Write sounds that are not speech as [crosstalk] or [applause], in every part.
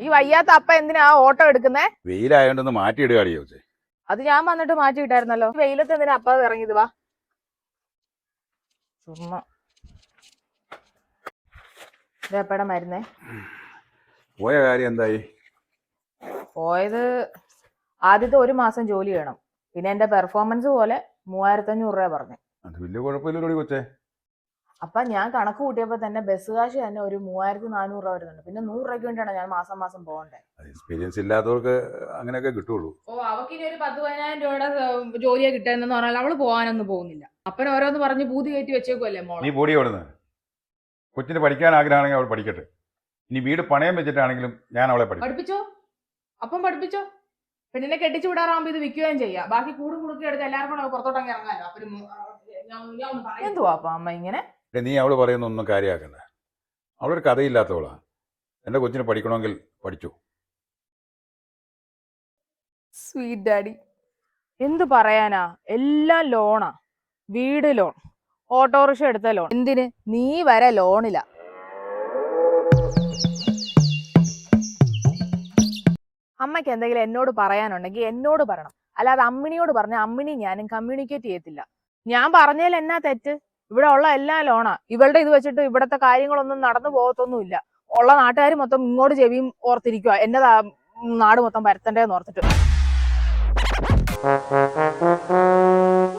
ഈ വയ്യാത്ത അപ്പ എന്തിനാ ഓട്ടോ എടുക്കുന്നേ? വെയിലായോണ്ടൊന്ന് മാറ്റി ചോദിച്ചേ അത് ഞാൻ വന്നിട്ട് മാറ്റി ഇട്ടായിരുന്നല്ലോ വെയിലത്ത് എന്തിനാ അപ്പ ഇറങ്ങിയത്? വാ. ചുമ്മാ. മരുന്നേ. പോയ കാര്യം എന്തായി? പോയത് ആദ്യത്തെ ഒരു മാസം ജോലി ചെയ്യണം പിന്നെ എന്റെ പെർഫോമൻസ് പോലെ മൂവായിരത്തി അഞ്ഞൂറ് രൂപ പറഞ്ഞു. അത് വലിയ കുഴപ്പമില്ലല്ലോടി കൊച്ചേ. അപ്പൊ ഞാൻ കണക്ക് കൂട്ടിയപ്പോ തന്നെ ബസ് കാശ് തന്നെ ഒരു മൂവായിരത്തി നാനൂറ് രൂപ വരുന്നുണ്ട്. പിന്നെ നൂറ് രൂപയ്ക്ക് വേണ്ടിയാണ് ഞാൻ മാസം മാസം പോകണ്ടേ. എക്സ്പീരിയൻസ് ഇല്ലാത്തവർക്ക് അങ്ങനെയൊക്കെ കിട്ടുള്ളൂ. ഓ അവക്കിനി ഒരു പത്ത് പതിനായിരം രൂപയുടെ ജോലിയെ കിട്ടുന്നെന്ന് പറഞ്ഞാൽ അവൾ പോകാനൊന്നും പോകുന്നില്ല. അപ്പൻ ഓരോന്ന് പറഞ്ഞ് പൂതി കയറ്റി വെച്ചേക്കുമല്ലേ മോളെ? നീ ബോഡി ഓടുന്നത് കൊച്ചിന് പഠിക്കാൻ ആഗ്രഹമാണെങ്കിൽ അവൾ പഠിക്കട്ടെ. ഇനി വീട് പണയം വെച്ചിട്ടാണെങ്കിലും ഞാൻ അവളെ പഠിപ്പിച്ചോ? അപ്പം പഠിപ്പിച്ചോ? പെണ്ണിനെ കെട്ടിച്ചു വിടാറാകുമ്പോ ഇത് വിൽക്കുകയും ചെയ്യാം. ബാക്കി കൂടും കുടുക്കി എടുത്ത് എല്ലാവർക്കും പുറത്തോട്ടങ്ങ് ഇറങ്ങാലോ? അപ്പൊ എന്തുവാ അപ്പൊ അമ്മ ഇങ്ങനെ? എടേ, നീ അവൾ പറയുന്ന ഒന്നും കാര്യമാക്കണ്ട അവളൊരു കഥയില്ലാത്തവളാണ് എന്റെ കൊച്ചിന് പഠിക്കണമെങ്കിൽ പഠിച്ചു. സ്വീറ്റ് ഡാഡി എന്ത് പറയാനാ? എല്ലാം ലോണാ വീട് ലോൺ ഓട്ടോറിക്ഷ എടുത്ത ലോൺ എന്തിന്? നീ വരെ ലോണില്ല അമ്മയ്ക്ക് എന്തെങ്കിലും എന്നോട് പറയാനുണ്ടെങ്കിൽ എന്നോട് പറയണം. അല്ലാതെ അമ്മിണിയോട് പറഞ്ഞ അമ്മിണി ഞാനും കമ്മ്യൂണിക്കേറ്റ് ചെയ്യത്തില്ല. ഞാൻ പറഞ്ഞതിൽ എന്നാ തെറ്റ്? ഇവിടെ ഉള്ള എല്ലാ ലോണാ ഇവളുടെ ഇത് വെച്ചിട്ട് ഇവിടത്തെ കാര്യങ്ങളൊന്നും നടന്നു പോകത്തൊന്നുമില്ല. ഉള്ള നാട്ടുകാർ മൊത്തം ഇങ്ങോട്ട് ചെവിയും ഓർത്തിരിക്കുക എന്നതാ നാട് മൊത്തം പരത്തണ്ടേന്ന് ഓർത്തിട്ട്.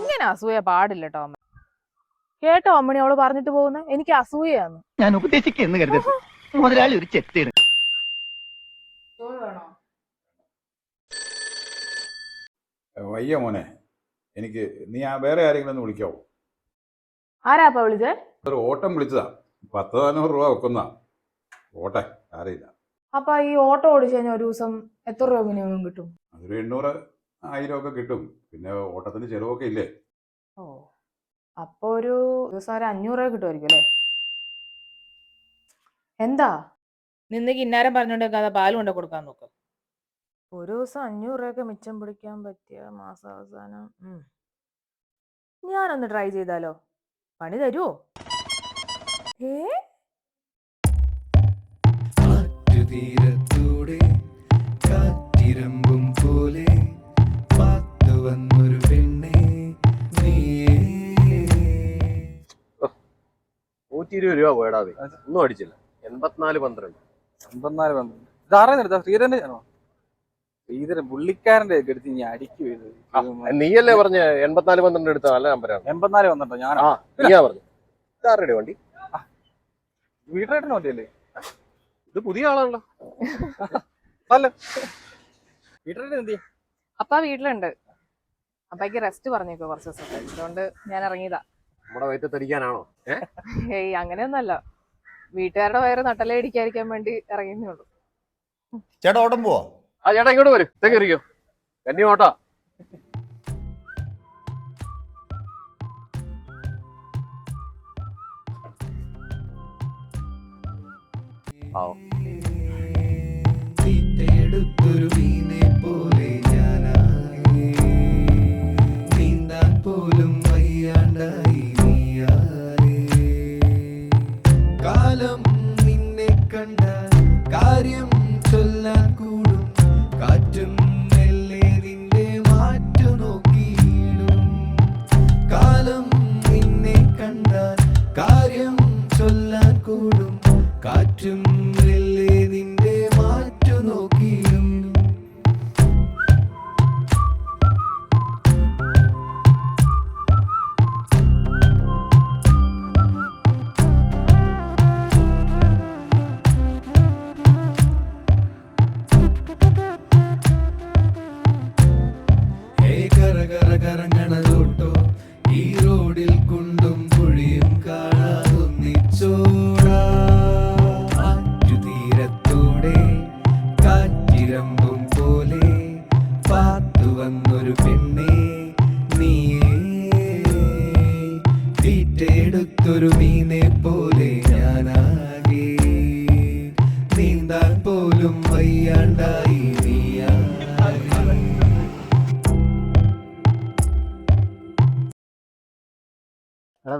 ഇങ്ങനെ അസൂയ പാടില്ല കേട്ടോ അമ്മ. കേട്ടോ അമ്മണി അവൾ പറഞ്ഞിട്ട് പോകുന്ന? എനിക്ക് അസൂയാന്ന് ഞാൻ ഉപദേശിക്കുന്നു കരുതരുത്. മുതലാളി ഒരു ചെത്തിയാണ് വയ്യ മോനെ. എനിക്ക് നീ ആ വേറെ ആരെങ്കിലും ഒന്ന് വിളിക്കാവോ? ആരാപ്പ വിളിച്ചേ? ഒരു ഓട്ടം വിളിച്ചതാ. പത്ത് നാനൂറ് രൂപ വെക്കുന്ന ഓട്ടെ അറിയില്ല അപ്പൊ ഈ ഓട്ടോ ഓടിച്ചു കഴിഞ്ഞാൽ ഒരു ദിവസം എത്ര രൂപ മിനിമം കിട്ടും? അതൊരു എണ്ണൂറ് ആയിരം ഒക്കെ കിട്ടും. പിന്നെ ഓട്ടത്തിന് ചെലവൊക്കെ ഇല്ലേ? ഓ അപ്പൊ ഒരു ദിവസം ഒരു അഞ്ഞൂറ് രൂപ കിട്ടുമായിരിക്കും അല്ലേ? എന്താ? നിന്ന് കിന്നാരം പറഞ്ഞോണ്ട് കഥ പാൽ കൊണ്ട് കൊടുക്കാൻ നോക്ക്. ഒരു ദിവസം അഞ്ഞൂറ് രൂപയൊക്കെ മിച്ചം പിടിക്കാൻ പറ്റിയ മാസാവസാനം ഉം. ഞാനൊന്ന് ട്രൈ ചെയ്താലോ? പണി തരുമോ ഏ തീരത്തൂടെ കാറ്റിരമ്പും പോലെ പാത്തു വന്നൊരു പെണ്ണെ നീയേ. നൂറ്റി ഇരുപത് രൂപ പോയടാതെ ഒന്നും അടിച്ചില്ല. എൺപത്തിനാല് പന്ത്രണ്ട്. എൺപത്തിനാല് പന്ത്രണ്ട്. ഇതാരാ എടുത്ത ശ്രീധരന്റെ ആണോ? ശ്രീധരൻ പുള്ളിക്കാരന്റെ എടുത്ത് ഞാൻ അടിക്കും ഇത് നീയല്ലേ പറഞ്ഞ എൺപത്തിനാല് പന്ത്രണ്ട് എടുത്ത നല്ല നമ്പരാണ്. എൺപത്തിനാല് പന്ത്രണ്ട്? ഞാൻ നീയാ പറഞ്ഞു. ഇതാരുടെ വണ്ടി? വീട്ടിലായിട്ടോ വണ്ടിയല്ലേ ഇത് പുതിയ ആളാണല്ലോ. [laughs] വീട്ടിലായിട്ട് എന്ത് അപ്പ വീട്ടിലുണ്ട്. അപ്പയ്ക്ക് റെസ്റ്റ് പറഞ്ഞേക്കോ കുറച്ച് ദിവസം അതുകൊണ്ട് ഞാൻ ഇറങ്ങിയതാ. നമ്മുടെ വയറ്റ് വയറ്റത്തടിക്കാനാണോ ഏയ് അങ്ങനെയൊന്നല്ല വീട്ടുകാരുടെ വയറ് നട്ടലേ ഇടിക്കാതിരിക്കാൻ വേണ്ടി ഇറങ്ങിയേ ഉള്ളൂ. ചേട്ടാ ഓടം പോവാ? ആ ചേട്ടാ ഇങ്ങോട്ട് വരും. ഇതൊക്കെ തെങ്ങിരിക്കോ കന്നി ഓട്ടാ തീറ്റയെടുത്തൊരു മീനെ പോലെ ഞാനായി നീന്താൻ പോലും വയ്യാണ്ടായി കാലം നിന്നെ കണ്ട കാര്യം ചൊല്ലാൻ കൂടും Kadın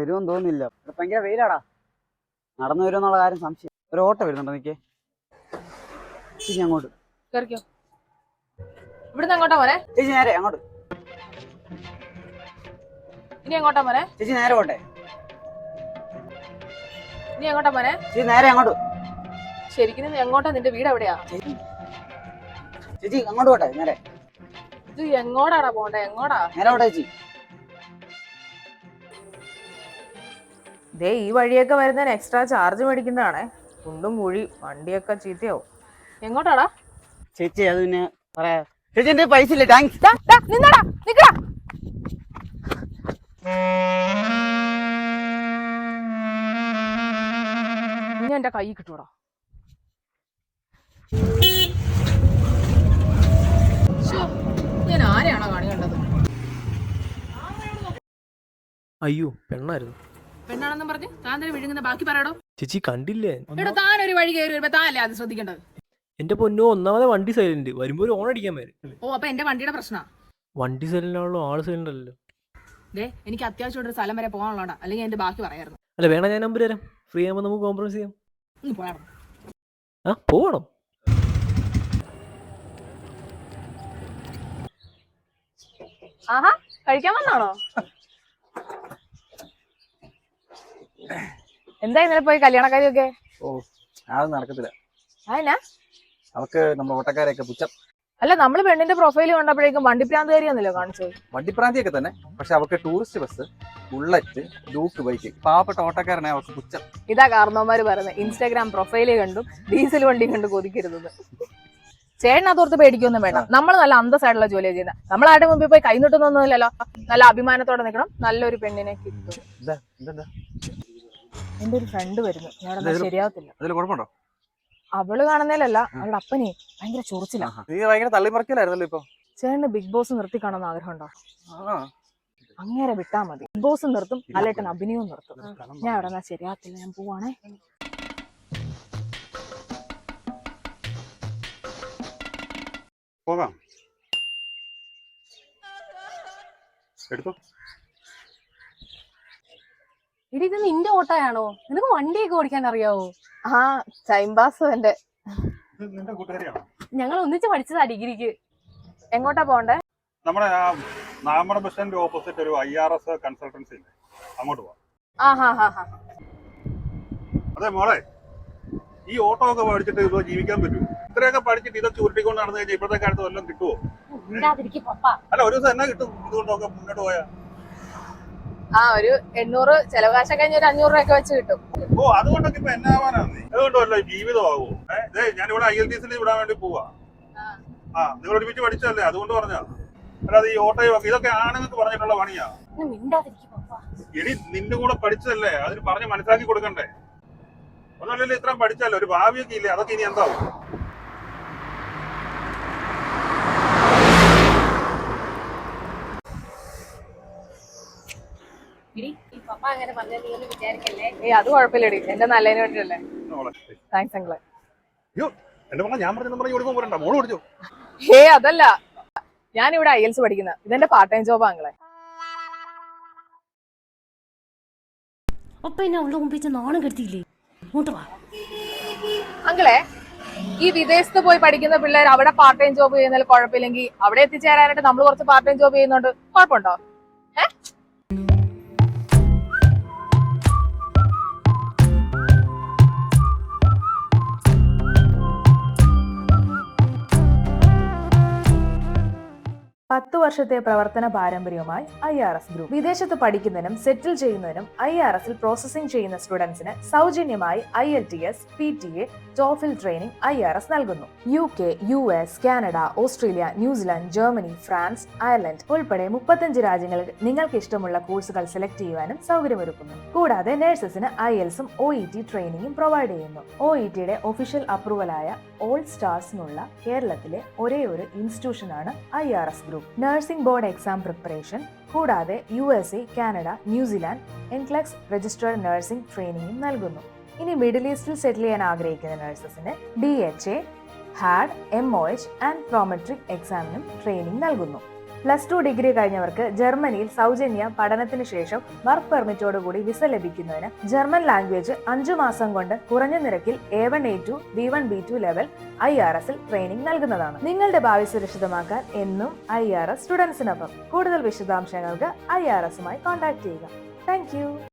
വരുമെന്ന് തോന്നുന്നില്ല. ഇവിടെ ഭയങ്കര വെയിലാടാ. നടന്നു വരുമെന്നുള്ള കാര്യം സംശയം. ഒരു ഓട്ടോ വരുന്നുണ്ടോ നിക്കേ? ചേച്ചി അങ്ങോട്ട്. കേറിക്കോ. ഇവിടുന്ന് അങ്ങോട്ടാ പോരെ? ചേച്ചി നേരെ അങ്ങോട്ട്. ഇനി അങ്ങോട്ടാ പോരെ? ചേച്ചി നേരെ പോട്ടെ. ഇനി അങ്ങോട്ടാ പോരെ? ചേച്ചി നേരെ അങ്ങോട്ട്. ശരിക്കും എങ്ങോട്ടാ? നിന്റെ വീട് എവിടെയാ? ചേച്ചി. അങ്ങോട്ട് പോട്ടെ നേരെ. ഇത് എങ്ങോട്ടാടാ പോണ്ടേ എങ്ങോട്ടാ നേരെ പോട്ടെ ചേച്ചി. ദേ ഈ വഴിയൊക്കെ വരുന്നതിന് എക്സ്ട്രാ ചാർജ് മേടിക്കുന്നതാണേ. കുണ്ടും കുഴി വണ്ടിയൊക്കെ ചീത്തയാവും. എങ്ങോട്ടാടാ? ചേച്ചി അത് പിന്നെ പറയാ. ചേച്ചി എന്റെ പൈസ ഇല്ല? താങ്ക്സ് നിന്നടാ നിക്കടാ. ഇനി എന്റെ കൈ കിട്ടൂടാ. ഞാൻ ആരെയാണോ കാണി കണ്ടത് അയ്യോ പെണ്ണായിരുന്നു. പെണ്ണാണെന്നും പറഞ്ഞ് താൻ തന്നെ വിഴുങ്ങുന്ന ബാക്കി പറയടോ. ചേച്ചി കണ്ടില്ലേ? എടോ താൻ ഒരു വഴി കയറി വരുമ്പോ താനല്ലേ അത് ശ്രദ്ധിക്കേണ്ടത്? എന്റെ പൊന്നു ഒന്നാമത് വണ്ടി സൈലന്റ് വരുമ്പോ ഒരു ഓൺ അടിക്കാൻ വരും. ഓ അപ്പൊ എന്റെ വണ്ടിയുടെ പ്രശ്നമാ വണ്ടി സൈലന്റ് ആണല്ലോ ആൾ സൈലന്റ് അല്ലല്ലോ. ദേ എനിക്ക് അത്യാവശ്യം ഒരു സ്ഥലം വരെ പോകാനുള്ളതാ അല്ലെങ്കിൽ എന്റെ ബാക്കി പറയായിരുന്നു. അല്ല വേണ ഞാൻ നമ്പർ തരാം. ഫ്രീ ആകുമ്പോൾ നമുക്ക് കോംപ്രമൈസ് ചെയ്യാം. ഒന്ന് ആ പോകണം ആഹാ കഴിക്കാൻ വന്നാണോ? എന്താ ഇന്നലെ പോയി കല്യാണക്കാരിയൊക്കെ? ഓ അതൊന്നും നടക്കത്തില്ല. അതിനാ അവക്ക് നമ്മുടെ ഓട്ടക്കാരെയൊക്കെ പുച്ഛം. അല്ല നമ്മൾ പെണ്ണിന്റെ പ്രൊഫൈൽ കണ്ടപ്പോഴേക്കും വണ്ടിപ്രാന്തുകാരിയാന്നല്ലോ കാണിച്ചത്. വണ്ടിപ്രാന്തിയൊക്കെ തന്നെ പക്ഷെ അവക്ക് tourist bus bullet Duke bike പാവപ്പെട്ട ഓട്ടക്കാരനെ അവർക്ക് പുച്ഛം. ഇതാ കാരണവന്മാര് പറയുന്നത് ഇൻസ്റ്റാഗ്രാം പ്രൊഫൈൽ കണ്ടും ഡീസൽ വണ്ടി കണ്ട് കൊതിക്കരുതെന്ന്. ചേട്ടൻ അതോർത്ത് പേടിക്കൊന്നും വേണ്ട. നമ്മൾ നല്ല അന്തസ്സായിട്ടുള്ള ജോലിയാണ് ചെയ്യുന്നത് നമ്മൾ ആരുടെ മുമ്പിൽ പോയി കൈ നീട്ടുന്നൊന്നുമില്ലല്ലോ. നല്ല അഭിമാനത്തോടെ നിൽക്കണം നല്ലൊരു പെണ്ണിനെ കിട്ടും. എന്റെ ഒരു ഫ്രണ്ട് വരുന്നു. ഞാൻ ശരിയാവത്തില്ല. അതിൽ കുഴപ്പമുണ്ടോ? അവൾ കാണുന്നതിലല്ല അവളുടെ അപ്പനെ ഭയങ്കര ചൊറിച്ചില്ല നീ ഭയങ്കര തള്ളിമറിക്കലായിരുന്നല്ലോ ഇപ്പൊ? ചേട്ടന് ബിഗ് ബോസ് നിർത്തി കാണാൻ ആഗ്രഹം ഉണ്ടോ അങ്ങേരെ വിട്ടാ മതി. ബിഗ് ബോസ് നിർത്തും അല്ലേട്ടൻ അഭിനയവും നിർത്തും. ഞാൻ അവിടെ നിന്നാ ശരിയാകത്തില്ല ഞാൻ പോവാണേ. പോകാം. എടുത്തോ? എടി ഇത് നിന്റെ ഓട്ടോയാണോ? നിനക്ക് വണ്ടിയൊക്കെ ഓടിക്കാൻ അറിയാവോ? ആ ടൈം പാസ് എന്റെ ഞങ്ങൾ ഒന്നിച്ച് പഠിച്ചതാ ഡിഗ്രിക്ക്. എങ്ങോട്ടാ പോണ്ടേ നമ്മുടെ ആ നാമട ബസ് സ്റ്റാൻഡ് ഓപ്പോസിറ്റ് ഒരു ഐ ആർ എസ് കൺസൾട്ടൻസി ഉണ്ട് അങ്ങോട്ട് പോവാം. അതെ മോളെ. ഈ ഓട്ടോ ഒക്കെ പഠിച്ചിട്ട് ഇപ്പൊ ജീവിക്കാൻ പറ്റുമോ? ഇത്രയൊക്കെ പഠിച്ചിട്ട് ഇതൊക്കെ ഉരുട്ടിക്കൊണ്ട് നടന്നു കഴിഞ്ഞാൽ ഇപ്പോഴത്തെ കാലത്ത് വല്ലതും കിട്ടുമോ അല്ല ഒരു ദിവസം എന്നാ കിട്ടും? ഇതുകൊണ്ടൊക്കെ മുന്നോട്ട് പോയാ. ആ ഒരു എണ്ണൂറ് ചെലവ് കാശ കഴിഞ്ഞ ഒരു അഞ്ഞൂറ് രൂപയൊക്കെ വെച്ച് കിട്ടും. ഓ അതുകൊണ്ടൊക്കെ ഇപ്പൊ എന്നാവാനാണ് നീ അതുകൊണ്ടല്ലോ ജീവിതമാകൂ ഏഹ് ഞാനിവിടെ ഐ എൽ ടി സിയിൽ വിടാൻ വേണ്ടി പോവാ. ആ. നിങ്ങൾ ഒരുമിച്ച് പഠിച്ചല്ലേ അതുകൊണ്ട് പറഞ്ഞാ അല്ലാതെ ഈ ഓട്ടോയും ഒക്കെ ഇതൊക്കെ ആണുങ്ങൾക്ക് പറഞ്ഞിട്ടുള്ള പണിയാ. ഒന്ന് മിണ്ടാതിരിക്കും പപ്പ. എടി നിന്റെ കൂടെ പഠിച്ചതല്ലേ? അതിന് പറഞ്ഞ് മനസ്സിലാക്കി കൊടുക്കണ്ടേ? ഒന്നല്ലല്ലോ ഇത്രയും പഠിച്ചല്ലോ ഒരു ഭാവിയൊക്കെ ഇല്ലേ? അതൊക്കെ ഇനി എന്താവും ഈ പപ്പ അങ്ങനെ പറഞ്ഞ നീ ഒന്ന് വിചാരിക്കല്ലേ ഏയ് അത് കുഴപ്പമില്ലടി. എന്റെ നല്ലതിന് വേണ്ടിയല്ലേ. താങ്ക്സ് അങ്കിളെ. ഹേ അതല്ല. ഞാൻ ഇവിടെ ഐ എൽസ് പഠിക്കുന്ന. ഇതെന്റെ പാർട്ട് ടൈം ജോബ് ആങ്ങളെ അപ്പൊ എന്നെ നാണം ഇങ്ങോട്ട് വാ. അങ്കിളെ ഈ വിദേശത്ത് പോയി പഠിക്കുന്ന പിള്ളേർ അവിടെ പാർട്ട് ടൈം ജോബ് ചെയ്യുന്നതിൽ കുഴപ്പമില്ലെങ്കിൽ അവിടെ എത്തിച്ചേരാനായിട്ട് നമ്മൾ കുറച്ച് പാർട്ട് ടൈം ജോബ് ചെയ്യുന്നുണ്ട്. കുഴപ്പമുണ്ടോ? വർഷത്തെ പ്രവർത്തന പാരമ്പര്യവുമായി ഐ ആർ എസ് ഗ്രൂപ്പ്. വിദേശത്ത് പഠിക്കുന്നതിനും സെറ്റിൽ ചെയ്യുന്നതിനും ഐ ആർ എസിൽ പ്രോസസിംഗ് ചെയ്യുന്ന സ്റ്റുഡൻസിന് സൗജന്യമായി I L T S P T A TOEFL training I R S നൽകുന്നു. U K U S Canada Australia New Zealand Germany France Ireland ഉൾപ്പെടെ മുപ്പത്തഞ്ച് രാജ്യങ്ങളിൽ നിങ്ങൾക്ക് ഇഷ്ടമുള്ള കോഴ്സുകൾ സെലക്ട് ചെയ്യുവാനും സൗകര്യമൊരുക്കുന്നു. കൂടാതെ നഴ്സസിന് ഐ എൽസും ഒ ഇ ടി ട്രെയിനിങ്ങും പ്രൊവൈഡ് ചെയ്യുന്നു. ഒ ഇ ടിയുടെ ഒഫീഷ്യൽ അപ്രൂവലായ ഓൾ സ്റ്റാർസിനുള്ള കേരളത്തിലെ ഒരേ ഒരു ഇൻസ്റ്റിറ്റ്യൂഷനാണ് I R S group. Nursing board exam preparation കൂടാതെ U S A Canada New Zealand NCLEX registered nursing ട്രെയിനിങ്ങും നൽകുന്നു ഇനി മിഡിൽ ഈസ്റ്റിൽ സെറ്റിൽ ചെയ്യാൻ ആഗ്രഹിക്കുന്ന നഴ്സസിന് D H A HAAD M O H and Prometric എക്സാമിനും training നൽകുന്നു പ്ലസ് ടു ഡിഗ്രി കഴിഞ്ഞവർക്ക് ജർമ്മനിയിൽ സൗജന്യ പഠനത്തിന് ശേഷം വർക്ക് പെർമിറ്റോടുകൂടി വിസ ലഭിക്കുന്നതിന് ജർമ്മൻ ലാംഗ്വേജ് അഞ്ചു മാസം കൊണ്ട് കുറഞ്ഞ നിരക്കിൽ A one A two B one B two level I R എസിൽ ട്രെയിനിങ് നൽകുന്നതാണ്. നിങ്ങളുടെ ഭാവി സുരക്ഷിതമാക്കാൻ എന്നും ഐ ആർ എസ് സ്റ്റുഡൻസിനൊപ്പം. കൂടുതൽ വിശദാംശങ്ങൾക്ക് ഐ ആർ എസുമായി കോൺടാക്ട് ചെയ്യുക. താങ്ക്